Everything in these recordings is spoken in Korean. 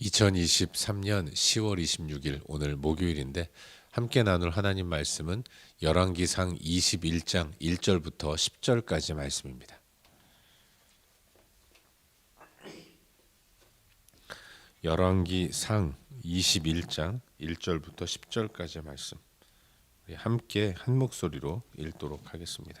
2023년 10월 26일 오늘 목요일인데 함께 나눌 하나님 말씀은 열왕기상 21장 1절부터 10절까지 말씀입니다. 열왕기상 21장 1절부터 10절까지 말씀 함께 한 목소리로 읽도록 하겠습니다.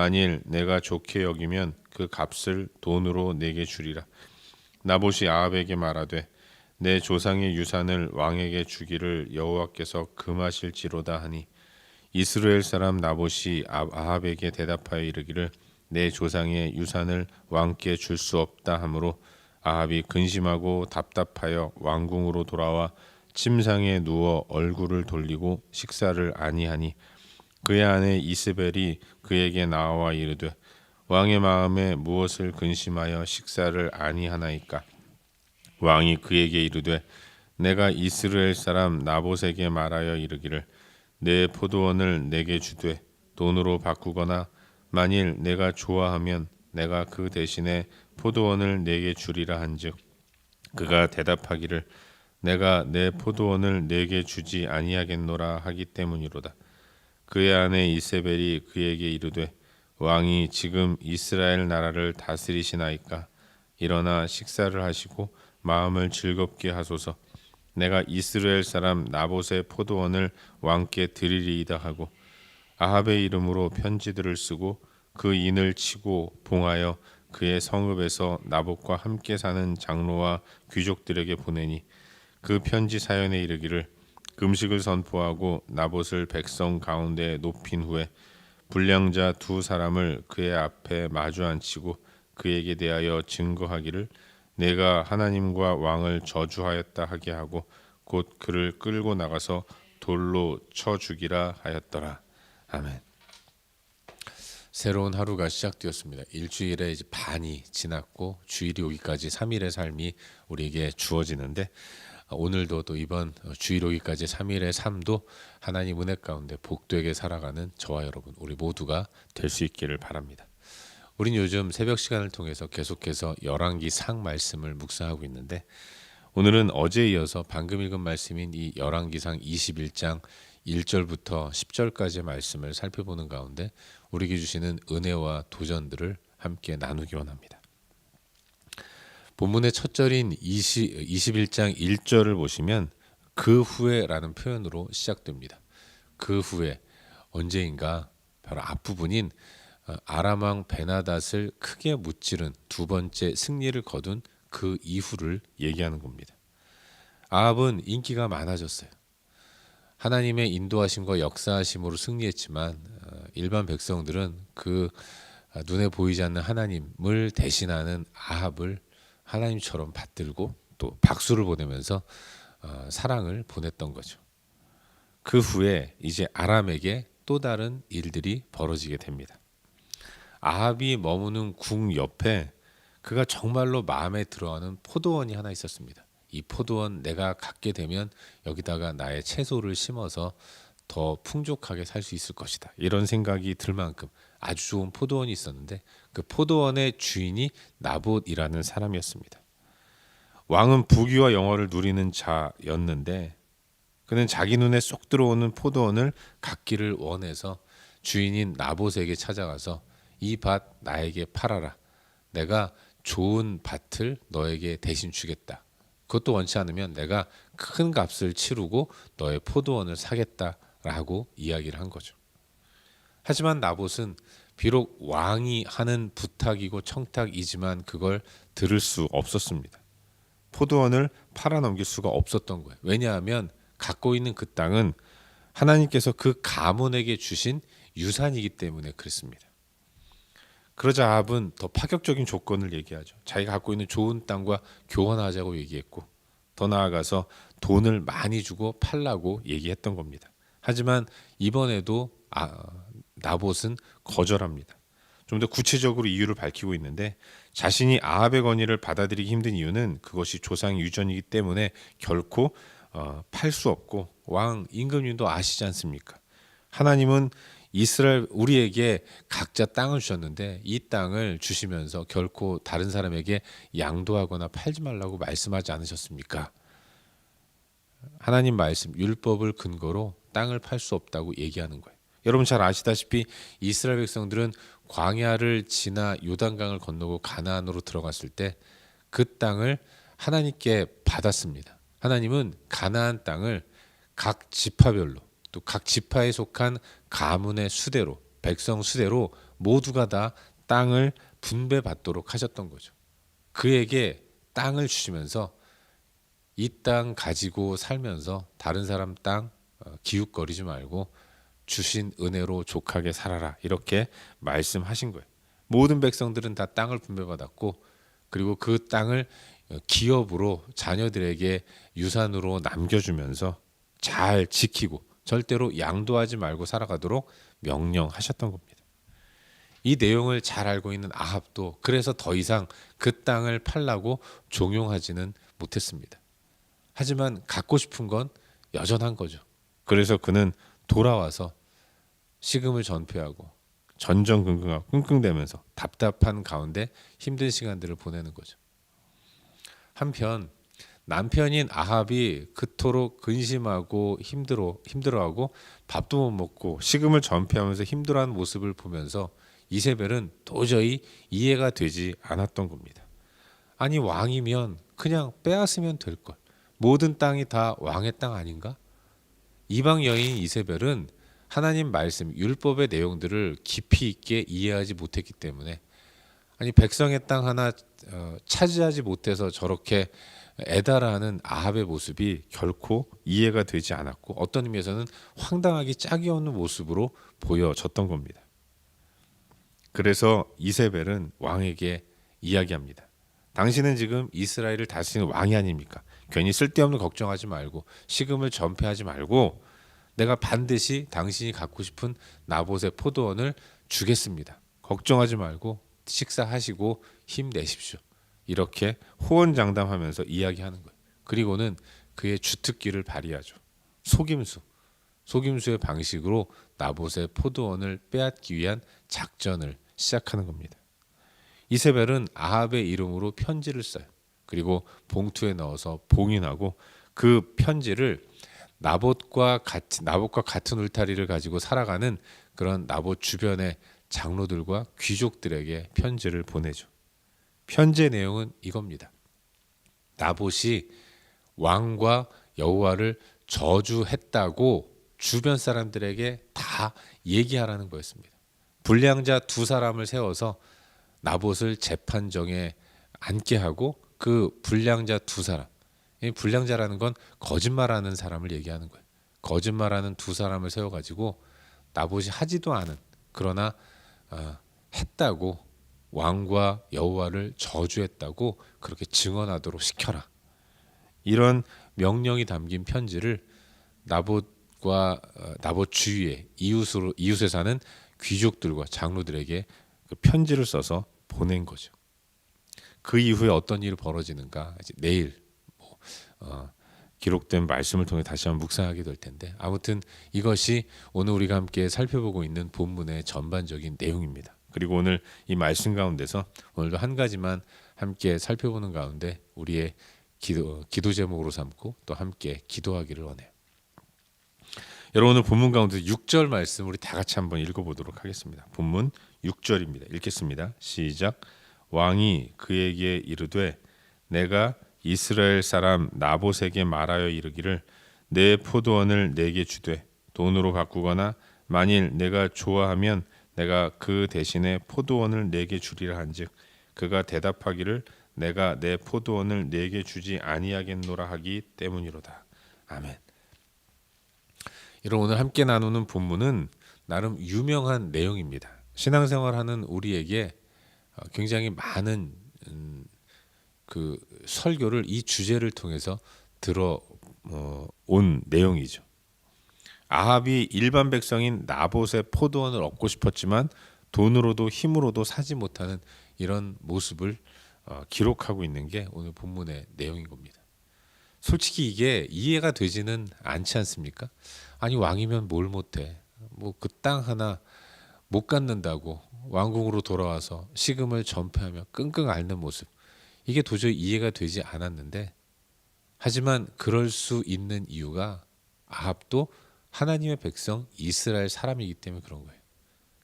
만일 내가 좋게 여기면 그 값을 돈으로 내게 주리라. 나봇이 아합에게 말하되 내 조상의 유산을 왕에게 주기를 여호와께서 금하실지로다 하니 이스라엘 사람 나봇이 아- 아합에게 대답하여 이르기를 내 조상의 유산을 왕께 줄 수 없다 하므로 아합이 근심하고 답답하여 왕궁으로 돌아와 침상에 누워 얼굴을 돌리고 식사를 아니하니 그의 아내 이스벨이 그에게 나와 이르되 왕의 마음에 무엇을 근심하여 식사를 아니하나이까? 왕이 그에게 이르되 내가 이스라엘 사람 나봇에게 말하여 이르기를 내 포도원을 내게 주되 돈으로 바꾸거나 만일 내가 좋아하면 내가 그 대신에 포도원을 내게 주리라 한즉 그가 대답하기를 내가 내 포도원을 내게 주지 아니하겠노라 하기 때문이로다 그의 아내 이세벨이 그에게 이르되 왕이 지금 이스라엘 나라를 다스리시나이까? 일어나 식사를 하시고 마음을 즐겁게 하소서. 내가 이스라엘 사람 나봇의 포도원을 왕께 드리리이다 하고 아합의 이름으로 편지들을 쓰고 그 인을 치고 봉하여 그의 성읍에서 나봇과 함께 사는 장로와 귀족들에게 보내니 그 편지 사연에 이르기를 금식을 선포하고 나봇을 백성 가운데 높인 후에 불량자 두 사람을 그의 앞에 마주 앉히고 그에게 대하여 증거하기를 내가 하나님과 왕을 저주하였다 하게 하고 곧 그를 끌고 나가서 돌로 쳐 죽이라 하였더라. 아멘. 새로운 하루가 시작되었습니다. 일주일의 이제 반이 지났고 주일이 오기까지 3일의 삶이 우리에게 주어지는데 오늘도 또 이번 주일 오기까지 3일의 삶도 하나님 은혜 가운데 복되게 살아가는 저와 여러분 우리 모두가 될 수 있기를 바랍니다. 우린 요즘 새벽 시간을 통해서 계속해서 열왕기 상 말씀을 묵상하고 있는데 오늘은 어제에 이어서 방금 읽은 말씀인 이 열왕기상 21장 1절부터 10절까지의 말씀을 살펴보는 가운데 우리에게 주시는 은혜와 도전들을 함께 나누기 원합니다. 본문의 첫 절인 20, 21장 1절을 보시면 그 후에라는 표현으로 시작됩니다. 그 후에 언제인가 바로 앞부분인 어, 아람 왕 베나닷을 크게 무찌른 두 번째 승리를 거둔 그 이후를 얘기하는 겁니다. 아합은 인기가 많아졌어요. 하나님의 인도하심과 역사하심으로 승리했지만 어, 일반 백성들은 그 어, 눈에 보이지 않는 하나님을 대신하는 아합을 하나님처럼 받들고 또 박수를 보내면서 어, 사랑을 보냈던 거죠. 그 후에 이제 아람에게 또 다른 일들이 벌어지게 됩니다. 아합이 머무는 궁 옆에 그가 정말로 마음에 들어하는 포도원이 하나 있었습니다. 이 포도원 내가 갖게 되면 여기다가 나의 채소를 심어서 더 풍족하게 살 수 있을 것이다. 이런 생각이 들 만큼 아주 좋은 포도원이 있었는데 그 포도원의 주인이 나봇이라는 사람이었습니다. 왕은 부귀와 영화를 누리는 자였는데 그는 자기 눈에 쏙 들어오는 포도원을 갖기를 원해서 주인인 나봇에게 찾아가서 이 밭 나에게 팔아라. 내가 좋은 밭을 너에게 대신 주겠다. 그것도 원치 않으면 내가 큰 값을 치르고 너의 포도원을 사겠다라고 이야기를 한 거죠. 하지만 나봇은 비록 왕이 하는 부탁이고 청탁이지만 그걸 들을 수 없었습니다. 포도원을 팔아넘길 수가 없었던 거예요. 왜냐하면 갖고 있는 그 땅은 하나님께서 그 가문에게 주신 유산이기 때문에 그렇습니다. 그러자 아합은 더 파격적인 조건을 얘기하죠. 자기가 갖고 있는 좋은 땅과 교환하자고 얘기했고 더 나아가서 돈을 많이 주고 팔라고 얘기했던 겁니다. 하지만 이번에도 아, 나봇은 거절합니다. 좀 더 구체적으로 이유를 밝히고 있는데 자신이 아합의 건의를 받아들이기 힘든 이유는 그것이 조상 유전이기 때문에 결코 어, 팔수 없고 왕 임금님도 아시지 않습니까? 하나님은 이스라엘 우리에게 각자 땅을 주셨는데 이 땅을 주시면서 결코 다른 사람에게 양도하거나 팔지 말라고 말씀하지 않으셨습니까? 하나님 말씀 율법을 근거로 땅을 팔 수 없다고 얘기하는 거예요. 여러분 잘 아시다시피 이스라엘 백성들은 광야를 지나 요단강을 건너고 가나안으로 들어갔을 때 그 땅을 하나님께 받았습니다. 하나님은 가나안 땅을 각 지파별로 또 각 지파에 속한 가문의 수대로 백성 수대로 모두가 다 땅을 분배받도록 하셨던 거죠. 그에게 땅을 주시면서 이 땅 가지고 살면서 다른 사람 땅 어, 기웃거리지 말고 주신 은혜로 족하게 살아라 이렇게 말씀하신 거예요. 모든 백성들은 다 땅을 분배받았고 그리고 그 땅을 어, 기업으로 자녀들에게 유산으로 남겨주면서 잘 지키고 절대로 양도하지 말고 살아가도록 명령하셨던 겁니다. 이 내용을 잘 알고 있는 아합도 그래서 더 이상 그 땅을 팔라고 종용하지는 못했습니다. 하지만 갖고 싶은 건 여전한 거죠. 그래서 그는 돌아와서 식음을 전폐하고 전전긍긍하고 끙끙대면서 답답한 가운데 힘든 시간들을 보내는 거죠. 한편 남편인 아합이 그토록 근심하고 힘들어 힘들어하고 밥도 못 먹고 식음을 전폐하면서 힘들어하는 모습을 보면서 이세벨은 도저히 이해가 되지 않았던 겁니다. 아니 왕이면 그냥 빼앗으면 될 걸. 모든 땅이 다 왕의 땅 아닌가? 이방 여인 이세벨은 하나님 말씀 율법의 내용들을 깊이 있게 이해하지 못했기 때문에 아니 백성의 땅 하나 어, 차지하지 못해서 저렇게 애달아하는 아합의 모습이 결코 이해가 되지 않았고 어떤 의미에서는 황당하기 짝이 없는 모습으로 보여졌던 겁니다. 그래서 이세벨은 왕에게 이야기합니다. 당신은 지금 이스라엘을 다스리는 왕이 아닙니까? 괜히 쓸데없는 걱정하지 말고 식음을 전폐하지 말고 내가 반드시 당신이 갖고 싶은 나봇의 포도원을 주겠습니다. 걱정하지 말고 식사하시고 힘내십시오. 이렇게 호언장담하면서 이야기하는 거예요. 그리고는 그의 주특기를 발휘하죠. 속임수. 속임수의 방식으로 나봇의 포도원을 빼앗기 위한 작전을 시작하는 겁니다. 이세벨은 아합의 이름으로 편지를 써요. 그리고 봉투에 넣어서 봉인하고 그 편지를 나봇과 같이 나봇과 같은 울타리를 가지고 살아가는 그런 나봇 주변의 장로들과 귀족들에게 편지를 보내죠. 편지의 내용은 이겁니다. 나봇이 왕과 여호와를 저주했다고 주변 사람들에게 다 얘기하라는 거였습니다. 불량자 두 사람을 세워서 나봇을 재판정에 앉게 하고 그 불량자 두 사람, 이 불량자라는 건 거짓말하는 사람을 얘기하는 거예요. 거짓말하는 두 사람을 세워가지고 나봇이 하지도 않은 그러나 어, 했다고 왕과 여호와를 저주했다고 그렇게 증언하도록 시켜라. 이런 명령이 담긴 편지를 나봇과 어, 나봇 주위에 이웃으로 이웃에 사는 귀족들과 장로들에게 그 편지를 써서 보낸 거죠. 그 이후에 어떤 일이 벌어지는가 내일 뭐, 어, 기록된 말씀을 통해 다시 한번 묵상하게 될 텐데 아무튼 이것이 오늘 우리가 함께 살펴보고 있는 본문의 전반적인 내용입니다. 그리고 오늘 이 말씀 가운데서 오늘도 한 가지만 함께 살펴보는 가운데 우리의 기도 기도 제목으로 삼고 또 함께 기도하기를 원해요. 여러분 오늘 본문 가운데 6절 말씀 우리 다 같이 한번 읽어보도록 하겠습니다. 본문 6절입니다. 읽겠습니다. 시작. 왕이 그에게 이르되 내가 이스라엘 사람 나봇에게 말하여 이르기를 내 포도원을 내게 주되 돈으로 바꾸거나 만일 내가 좋아하면 내가 그 대신에 포도원을 내게 주리라 한즉 그가 대답하기를 내가 내 포도원을 내게 주지 아니하겠노라 하기 때문이로다. 아멘. 이런 오늘 함께 나누는 본문은 나름 유명한 내용입니다. 신앙생활하는 우리에게 어, 굉장히 많은 음, 그 설교를 이 주제를 통해서 들어 어, 온 내용이죠. 아합이 일반 백성인 나봇의 포도원을 얻고 싶었지만 돈으로도 힘으로도 사지 못하는 이런 모습을 어, 기록하고 있는 게 오늘 본문의 내용인 겁니다. 솔직히 이게 이해가 되지는 않지 않습니까? 아니 왕이면 뭘 못해? 뭐 그 땅 하나 못 갖는다고 왕궁으로 돌아와서 식음을 전폐하며 끙끙 앓는 모습 이게 도저히 이해가 되지 않았는데 하지만 그럴 수 있는 이유가 아합도 하나님의 백성 이스라엘 사람이기 때문에 그런 거예요.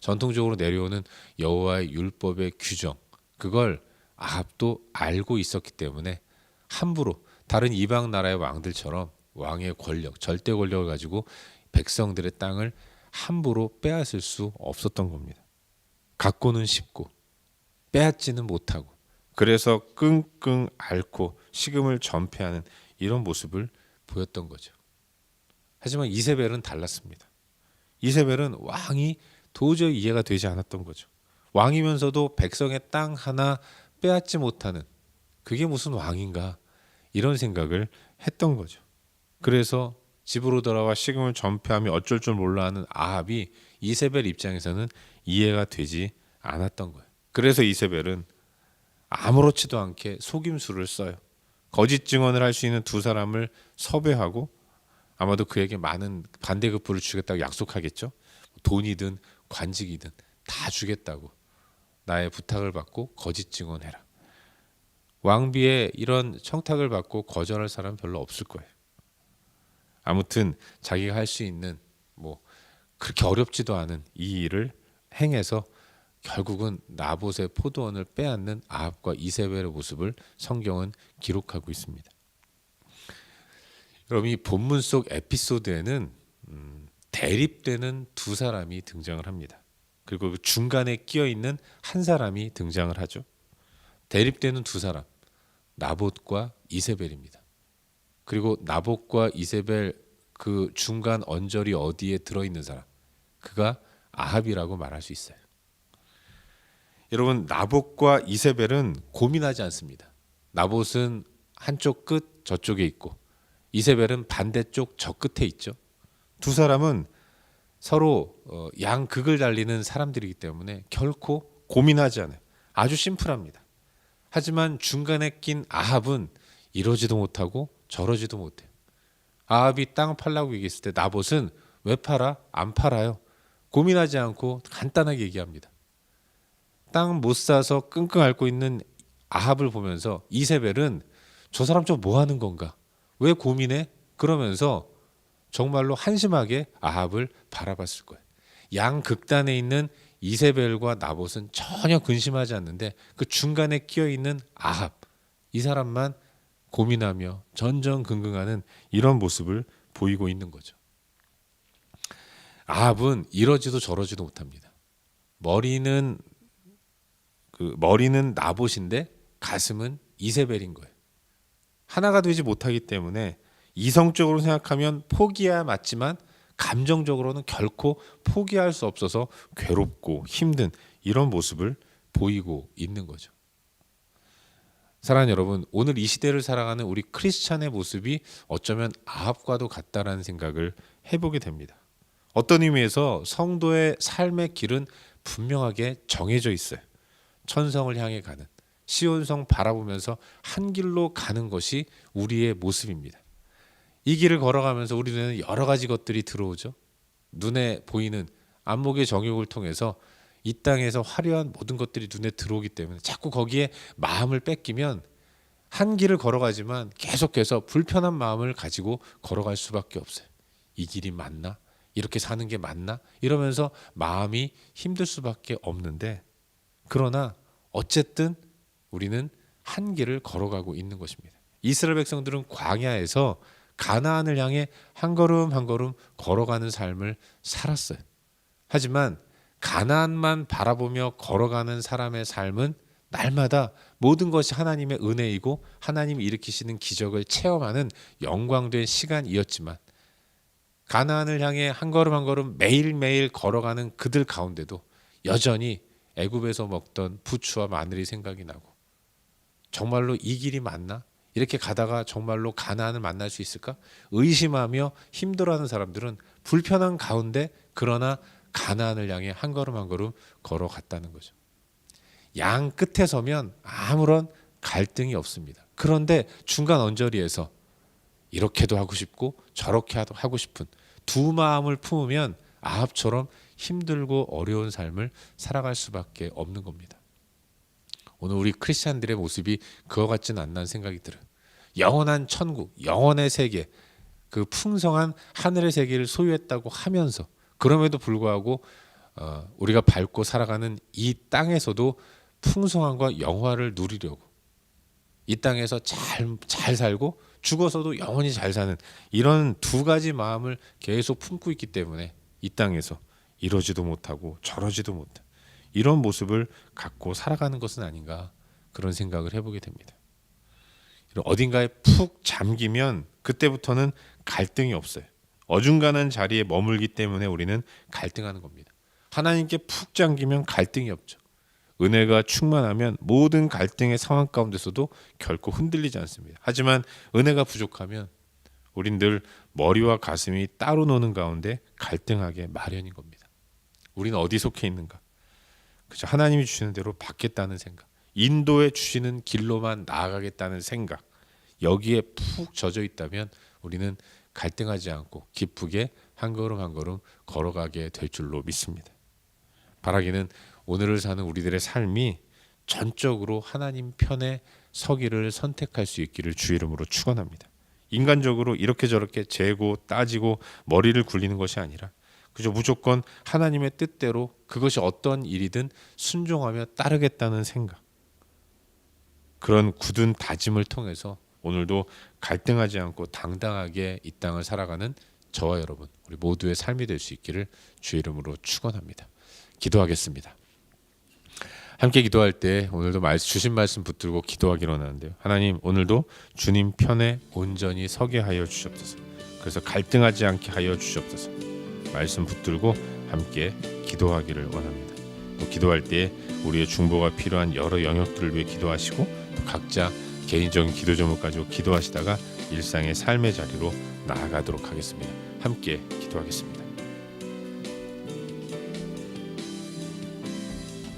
전통적으로 내려오는 여호와의 율법의 규정 그걸 아합도 알고 있었기 때문에 함부로 다른 이방 나라의 왕들처럼 왕의 권력, 절대 권력을 가지고 백성들의 땅을 함부로 빼앗을 수 없었던 겁니다. 갖고는 싶고 빼앗지는 못하고 그래서 끙끙 앓고 식음을 전폐하는 이런 모습을 보였던 거죠. 하지만 이세벨은 달랐습니다. 이세벨은 왕이 도저히 이해가 되지 않았던 거죠. 왕이면서도 백성의 땅 하나 빼앗지 못하는 그게 무슨 왕인가 이런 생각을 했던 거죠. 그래서 집으로 돌아와 식음을 전폐하며 어쩔 줄 몰라 하는 아합이 이세벨 입장에서는 이해가 되지 않았던 거예요. 그래서 이세벨은 아무렇지도 않게 속임수를 써요. 거짓 증언을 할 수 있는 두 사람을 섭외하고 아마도 그에게 많은 반대급부를 주겠다고 약속하겠죠. 돈이든 관직이든 다 주겠다고 나의 부탁을 받고 거짓 증언해라. 왕비의 이런 청탁을 받고 거절할 사람 별로 없을 거예요. 아무튼 자기가 할 수 있는 뭐 그렇게 어렵지도 않은 이 일을 행해서 결국은 나봇의 포도원을 빼앗는 아합과 이세벨의 모습을 성경은 기록하고 있습니다. 여러분 이 본문 속 에피소드에는 음, 대립되는 두 사람이 등장을 합니다. 그리고 그 중간에 끼어 있는 한 사람이 등장을 하죠. 대립되는 두 사람 나봇과 이세벨입니다. 그리고 나봇과 이세벨 그 중간 언저리 어디에 들어 있는 사람 그가 아합이라고 말할 수 있어요. 여러분 나봇과 이세벨은 고민하지 않습니다. 나봇은 한쪽 끝 저쪽에 있고 이세벨은 반대쪽 저 끝에 있죠. 두 사람은 서로 어, 양극을 달리는 사람들이기 때문에 결코 고민하지 않아요. 아주 심플합니다. 하지만 중간에 낀 아합은 이러지도 못하고 저러지도 못해요. 아합이 땅 팔라고 얘기했을 때 나봇은 왜 팔아? 안 팔아요. 고민하지 않고 간단하게 얘기합니다. 땅 못 사서 끙끙 앓고 있는 아합을 보면서 이세벨은 저 사람 좀뭐 하는 건가? 왜 고민해? 그러면서 정말로 한심하게 아합을 바라봤을 거예요. 양 극단에 있는 이세벨과 나봇은 전혀 근심하지 않는데 그 중간에 끼어 있는 아합 이 사람만 고민하며 전전긍긍하는 이런 모습을 보이고 있는 거죠. 아합은 이러지도 저러지도 못합니다. 머리는 그 머리는 나봇인데 가슴은 이세벨인 거예요. 하나가 되지 못하기 때문에 이성적으로 생각하면 포기해야 맞지만 감정적으로는 결코 포기할 수 없어서 괴롭고 힘든 이런 모습을 보이고 있는 거죠. 사랑하는 여러분, 오늘 이 시대를 살아가는 우리 크리스찬의 모습이 어쩌면 아합과도 같다라는 생각을 해보게 됩니다. 어떤 의미에서 성도의 삶의 길은 분명하게 정해져 있어요. 천성을 향해 가는 시온성 바라보면서 한 길로 가는 것이 우리의 모습입니다. 이 길을 걸어가면서 우리 눈에는 여러 가지 것들이 들어오죠. 눈에 보이는 안목의 정욕을 통해서 이 땅에서 화려한 모든 것들이 눈에 들어오기 때문에 자꾸 거기에 마음을 뺏기면 한 길을 걸어가지만 계속해서 불편한 마음을 가지고 걸어갈 수밖에 없어요. 이 길이 맞나? 이렇게 사는 게 맞나? 이러면서 마음이 힘들 수밖에 없는데 그러나 어쨌든 우리는 한 길을 걸어가고 있는 것입니다. 이스라엘 백성들은 광야에서 가나안을 향해 한 걸음 한 걸음 걸어가는 삶을 살았어요. 하지만 가나안만 바라보며 걸어가는 사람의 삶은 날마다 모든 것이 하나님의 은혜이고 하나님이 일으키시는 기적을 체험하는 영광된 시간이었지만 가나안을 향해 한 걸음 한 걸음 매일매일 걸어가는 그들 가운데도 여전히 애굽에서 먹던 부추와 마늘이 생각이 나고 정말로 이 길이 맞나? 이렇게 가다가 정말로 가나안을 만날 수 있을까? 의심하며 힘들어하는 사람들은 불편한 가운데 그러나 가나안을 향해 한 걸음 한 걸음 걸어갔다는 거죠. 양 끝에 서면 아무런 갈등이 없습니다. 그런데 중간 언저리에서 이렇게도 하고 싶고 저렇게 하고 싶은 두 마음을 품으면 아합처럼 힘들고 어려운 삶을 살아갈 수밖에 없는 겁니다. 오늘 우리 크리스찬들의 모습이 그와 같지는 않다는 생각이 들어요. 영원한 천국, 영원의 세계, 그 풍성한 하늘의 세계를 소유했다고 하면서 그럼에도 불구하고 어, 우리가 밟고 살아가는 이 땅에서도 풍성함과 영화를 누리려고 이 땅에서 잘, 잘 살고 죽어서도 영원히 잘 사는 이런 두 가지 마음을 계속 품고 있기 때문에 이 땅에서 이러지도 못하고 저러지도 못한 이런 모습을 갖고 살아가는 것은 아닌가 그런 생각을 해보게 됩니다. 어딘가에 푹 잠기면 그때부터는 갈등이 없어요. 어중간한 자리에 머물기 때문에 우리는 갈등하는 겁니다. 하나님께 푹 잠기면 갈등이 없죠. 은혜가 충만하면 모든 갈등의 상황 가운데서도 결코 흔들리지 않습니다. 하지만 은혜가 부족하면 우린 늘 머리와 가슴이 따로 노는 가운데 갈등하게 마련인 겁니다. 우리는 어디 속해 있는가? 그저 하나님이 주시는 대로 받겠다는 생각, 인도해 주시는 길로만 나아가겠다는 생각, 여기에 푹 젖어 있다면 우리는 갈등하지 않고 기쁘게 한 걸음 한 걸음 걸어가게 될 줄로 믿습니다. 바라기는 오늘을 사는 우리들의 삶이 전적으로 하나님 편에 서기를 선택할 수 있기를 주 이름으로 축원합니다. 인간적으로 이렇게 저렇게 재고 따지고 머리를 굴리는 것이 아니라 그저 무조건 하나님의 뜻대로 그것이 어떤 일이든 순종하며 따르겠다는 생각. 그런 굳은 다짐을 통해서 오늘도 갈등하지 않고 당당하게 이 땅을 살아가는 저와 여러분 우리 모두의 삶이 될 수 있기를 주 이름으로 축원합니다. 기도하겠습니다. 함께 기도할 때 오늘도 주신 말씀 붙들고 기도하기로 하는데요. 하나님 오늘도 주님 편에 온전히 서게 하여 주시옵소서. 그래서 갈등하지 않게 하여 주시옵소서. 말씀 붙들고 함께 기도하기를 원합니다. 또 기도할 때 우리의 중보가 필요한 여러 영역들을 위해 기도하시고 또 각자 개인적인 기도 제목 가지고 기도하시다가 일상의 삶의 자리로 나아가도록 하겠습니다. 함께 기도하겠습니다.